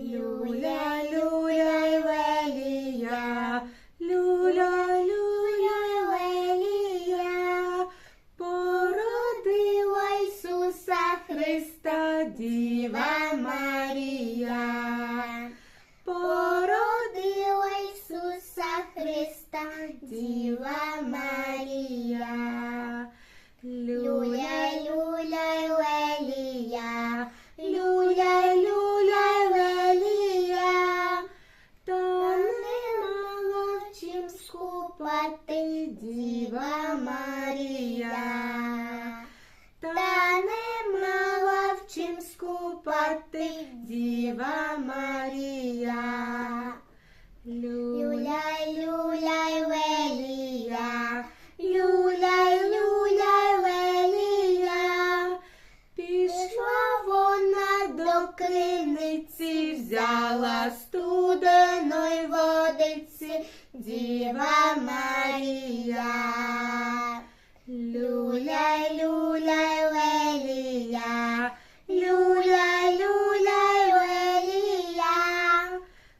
Люляй, люляй, велія, люляй, люляй, велія, породила Ісуса Христа, Діва Марія, породила Ісуса Христа, Діва. Скупати Діва Марія. Та не мала в чим скупати Діва Марія. Люля, люля, лелія, Люля, люля, велія, пішла вона до криниці, взяла студеної водиці, Діва Марія. Люля, люля, велія, люля, люля, велія,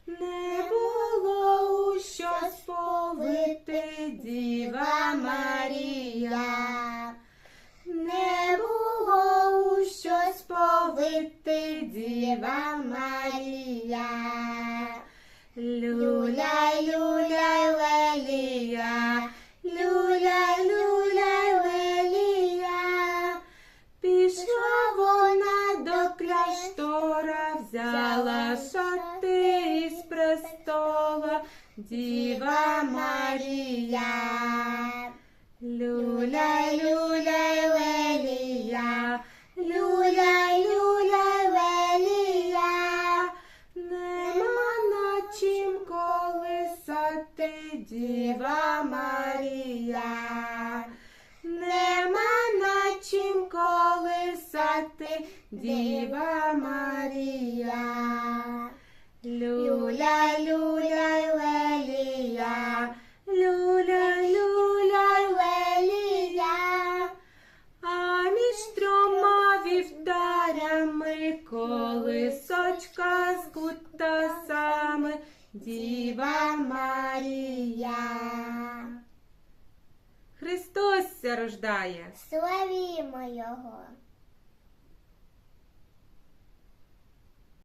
не було у що сповити Діва Марія, не було у що Марія. Престола, Діва Марія. Люля, люля, лелія, люля, люля, лелія, нема на чим колисати Діва Марія, нема на чим колисати Діва Марія. Люля, люля, лелія, люля, люля, лелія, а між трьома вівтарями колисочка з кутасами Діва Марія. Христос рождає. славімо Його.